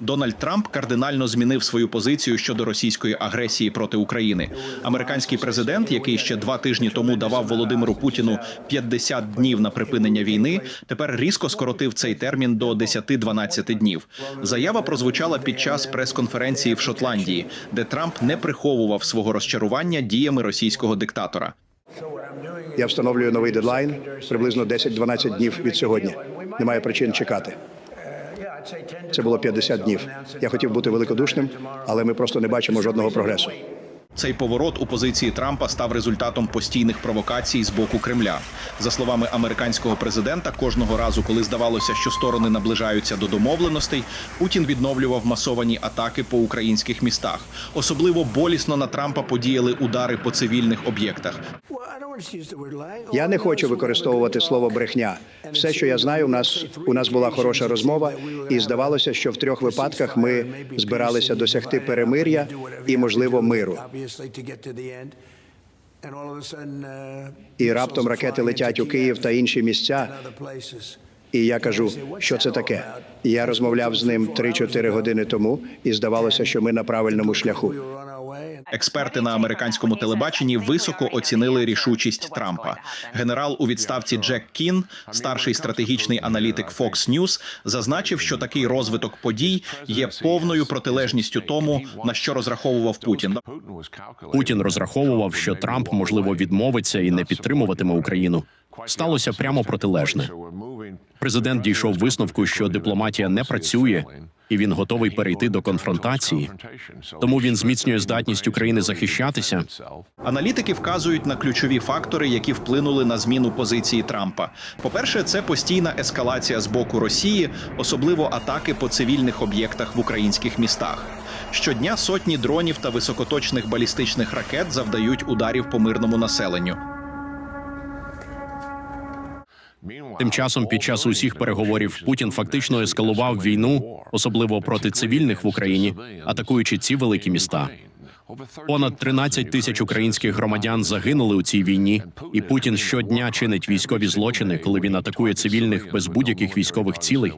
Дональд Трамп кардинально змінив свою позицію щодо російської агресії проти України. Американський президент, який ще два тижні тому давав Володимиру Путіну 50 днів на припинення війни, тепер різко скоротив цей термін до 10-12 днів. Заява прозвучала під час прес-конференції в Шотландії, де Трамп не приховував свого розчарування діями російського диктатора. Я встановлюю новий дедлайн приблизно 10-12 днів від сьогодні. Немає причин чекати. Це було 50 днів. Я хотів бути великодушним, але ми просто не бачимо жодного прогресу. Цей поворот у позиції Трампа став результатом постійних провокацій з боку Кремля. За словами американського президента, кожного разу, коли здавалося, що сторони наближаються до домовленостей, Путін відновлював масовані атаки по українських містах. Особливо болісно на Трампа подіяли удари по цивільних об'єктах. Я не хочу використовувати слово брехня. Все, що я знаю, у нас у нас була хороша розмова, і здавалося, що в трьох випадках ми збиралися досягти перемир'я і, можливо, миру. І раптом ракети летять у Київ та інші місця. І я кажу, що це таке. Я розмовляв з ним 3-4 години тому, і здавалося, що ми на правильному шляху. Експерти на американському телебаченні високо оцінили рішучість Трампа. Генерал у відставці Джек Кін, старший стратегічний аналітик Fox News, зазначив, що такий розвиток подій є повною протилежністю тому, на що розраховував Путін. Путін розраховував, що Трамп можливо відмовиться і не підтримуватиме Україну. Сталося прямо протилежне. Президент дійшов висновку, що дипломатія не працює, і він готовий перейти до конфронтації. Тому він зміцнює здатність України захищатися. Аналітики вказують на ключові фактори, які вплинули на зміну позиції Трампа. По-перше, це постійна ескалація з боку Росії, особливо атаки по цивільних об'єктах в українських містах. Щодня сотні дронів та високоточних балістичних ракет завдають ударів по мирному населенню. Тим часом, під час усіх переговорів, Путін фактично ескалував війну, особливо проти цивільних в Україні, атакуючи ці великі міста. Понад 13 тисяч українських громадян загинули у цій війні, і Путін щодня чинить військові злочини, коли він атакує цивільних без будь-яких військових цілей.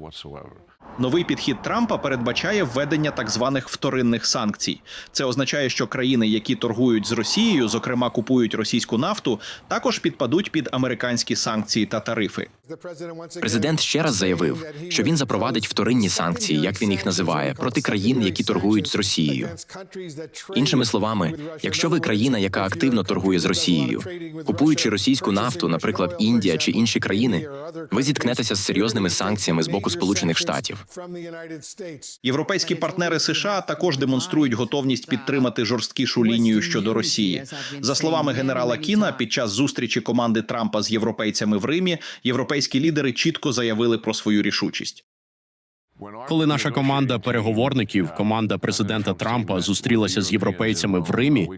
Новий підхід Трампа передбачає введення так званих вторинних санкцій. Це означає, що країни, які торгують з Росією, зокрема купують російську нафту, також підпадуть під американські санкції та тарифи. Президент ще раз заявив, що він запровадить вторинні санкції, як він їх називає, проти країн, які торгують з Росією. Іншими словами, якщо ви країна, яка активно торгує з Росією, купуючи російську нафту, наприклад, Індія чи інші країни, ви зіткнетеся з серйозними санкціями з боку Сполучених Штатів. Європейські партнери США також демонструють готовність підтримати жорсткішу лінію щодо Росії. За словами генерала Кіна, під час зустрічі команди Трампа з європейцями в Римі європейські лідери чітко заявили про свою рішучість. Коли наша команда переговорників, команда президента Трампа зустрілася з європейцями в Римі,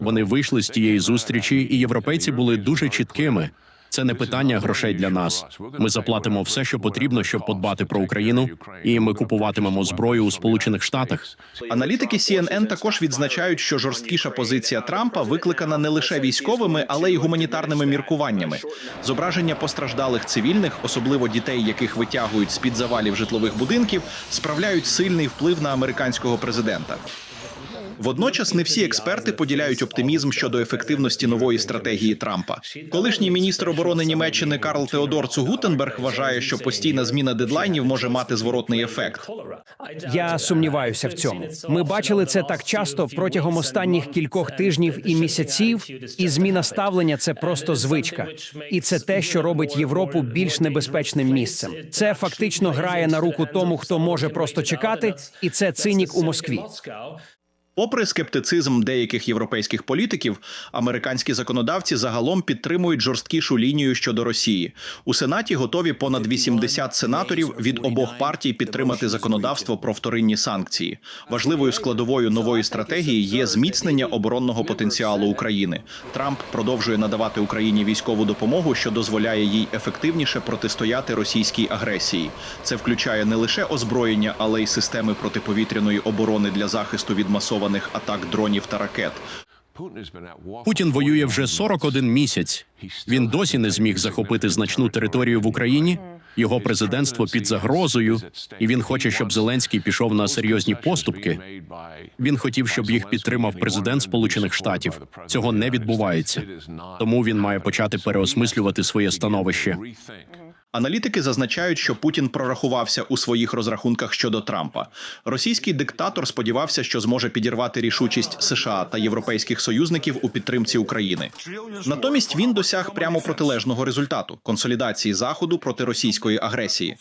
вони вийшли з тієї зустрічі, і європейці були дуже чіткими. Це не питання грошей для нас. Ми заплатимо все, що потрібно, щоб подбати про Україну, і ми купуватимемо зброю у Сполучених Штатах. Аналітики CNN також відзначають, що жорсткіша позиція Трампа викликана не лише військовими, але й гуманітарними міркуваннями. Зображення постраждалих цивільних, особливо дітей, яких витягують з під завалів житлових будинків, справляють сильний вплив на американського президента. Водночас не всі експерти поділяють оптимізм щодо ефективності нової стратегії Трампа. Колишній міністр оборони Німеччини Карл Теодор Цугутенберг вважає, що постійна зміна дедлайнів може мати зворотний ефект. Я сумніваюся в цьому. Ми бачили це так часто протягом останніх кількох тижнів і місяців, і зміна ставлення це просто звичка. І це те, що робить Європу більш небезпечним місцем. Це фактично грає на руку тому, хто може просто чекати, і це цинік у Москві. Попри скептицизм деяких європейських політиків, американські законодавці загалом підтримують жорсткішу лінію щодо Росії. У Сенаті готові понад 80 сенаторів від обох партій підтримати законодавство про вторинні санкції. Важливою складовою нової стратегії є зміцнення оборонного потенціалу України. Трамп продовжує надавати Україні військову допомогу, що дозволяє їй ефективніше протистояти російській агресії. Це включає не лише озброєння, але й системи протиповітряної оборони для захисту від масованих атак дронів та ракет. Путін воює вже 41 місяць. Він досі не зміг захопити значну територію в Україні. Його президентство під загрозою, і він хоче, щоб Зеленський пішов на серйозні поступки. Він хотів, щоб їх підтримав президент Сполучених Штатів. Цього не відбувається. Тому він має почати переосмислювати своє становище. Аналітики зазначають, що Путін прорахувався у своїх розрахунках щодо Трампа. Російський диктатор сподівався, що зможе підірвати рішучість США та європейських союзників у підтримці України. Натомість він досяг прямо протилежного результату консолідації заходу проти російської агресії.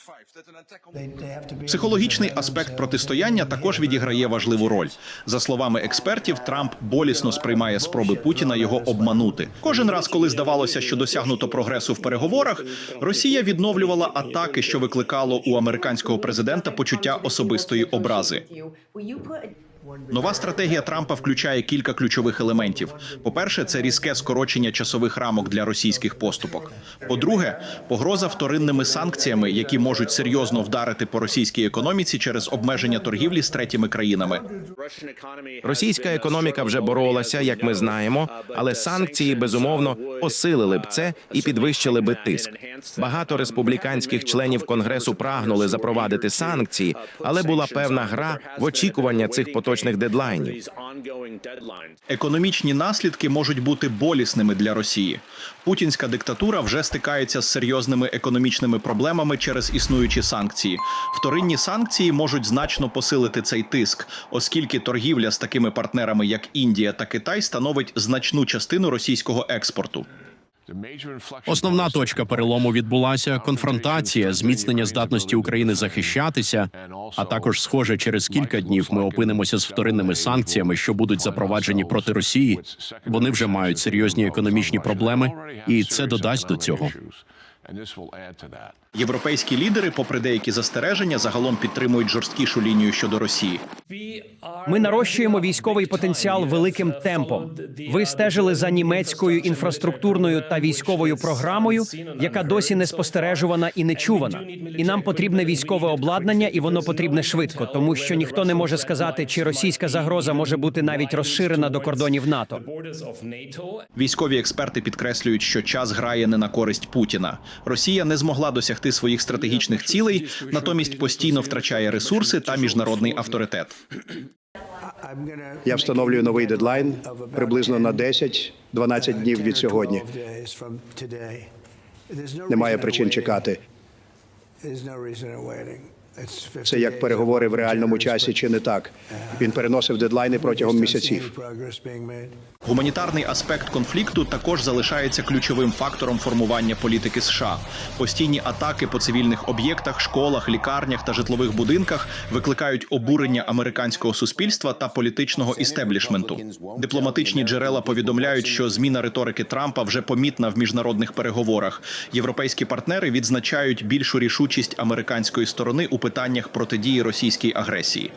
Психологічний аспект протистояння також відіграє важливу роль. За словами експертів, Трамп болісно сприймає спроби Путіна його обманути. Кожен раз, коли здавалося, що досягнуто прогресу в переговорах, Росія відновлювала атаки, що викликало у американського президента почуття особистої образи. Нова стратегія Трампа включає кілька ключових елементів. По-перше, це різке скорочення часових рамок для російських поступок. По-друге, погроза вторинними санкціями, які можуть серйозно вдарити по російській економіці через обмеження торгівлі з третіми країнами. Російська економіка вже боролася, як ми знаємо, але санкції безумовно посилили б це і підвищили би тиск. Багато республіканських членів конгресу прагнули запровадити санкції, але була певна гра в очікування цих поточних дедлайнів. Економічні наслідки можуть бути болісними для Росії. Путінська диктатура вже стикається з серйозними економічними проблемами через існуючі санкції. Вторинні санкції можуть значно посилити цей тиск, оскільки торгівля з такими партнерами, як Індія та Китай, становить значну частину російського експорту. Основна точка перелому відбулася конфронтація, зміцнення здатності України захищатися. А також, схоже, через кілька днів ми опинимося з вторинними санкціями, що будуть запроваджені проти Росії. Вони вже мають серйозні економічні проблеми, і це додасть до цього. Європейські лідери, попри деякі застереження, загалом підтримують жорсткішу лінію щодо Росії. Ми нарощуємо військовий потенціал великим темпом. Ви стежили за німецькою інфраструктурною та військовою програмою, яка досі не спостережувана і не чувана. І нам потрібне військове обладнання, і воно потрібне швидко, тому що ніхто не може сказати, чи російська загроза може бути навіть розширена до кордонів НАТО. Військові експерти підкреслюють, що час грає не на користь Путіна. Росія не змогла досягти своїх стратегічних цілей, натомість постійно втрачає ресурси та міжнародний авторитет. Я встановлюю новий дедлайн приблизно на 10-12 днів від сьогодні. Немає причин чекати. Це як переговори в реальному часі, чи не так? Він переносив дедлайни протягом місяців. Гуманітарний аспект конфлікту також залишається ключовим фактором формування політики США. Постійні атаки по цивільних об'єктах, школах, лікарнях та житлових будинках викликають обурення американського суспільства та політичного істеблішменту. Дипломатичні джерела повідомляють, що зміна риторики Трампа вже помітна в міжнародних переговорах. Європейські партнери відзначають більшу рішучість американської сторони у питаннях протидії російській агресії.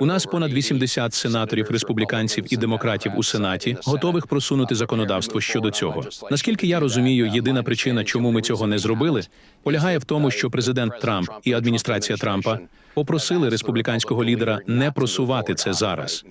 У нас понад 80 сенаторів, республіканців і демократів у сенаті готових просунути законодавство щодо цього. Наскільки я розумію, єдина причина, чому ми цього не зробили, полягає в тому, що президент Трамп і адміністрація Трампа попросили республіканського лідера не просувати це зараз.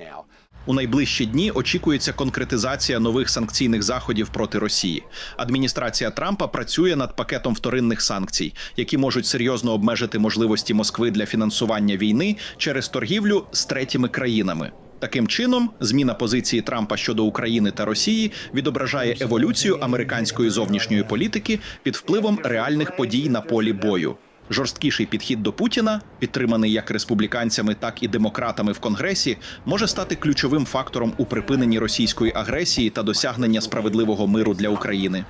У найближчі дні очікується конкретизація нових санкційних заходів проти Росії. Адміністрація Трампа працює над пакетом вторинних санкцій, які можуть серйозно обмежити можливості Москви для фінансування війни через торгівлю з третіми країнами. Таким чином, зміна позиції Трампа щодо України та Росії відображає еволюцію американської зовнішньої політики під впливом реальних подій на полі бою. Жорсткіший підхід до Путіна, підтриманий як республіканцями, так і демократами в Конгресі, може стати ключовим фактором у припиненні російської агресії та досягнення справедливого миру для України.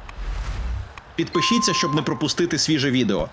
Підпишіться, щоб не пропустити свіже відео.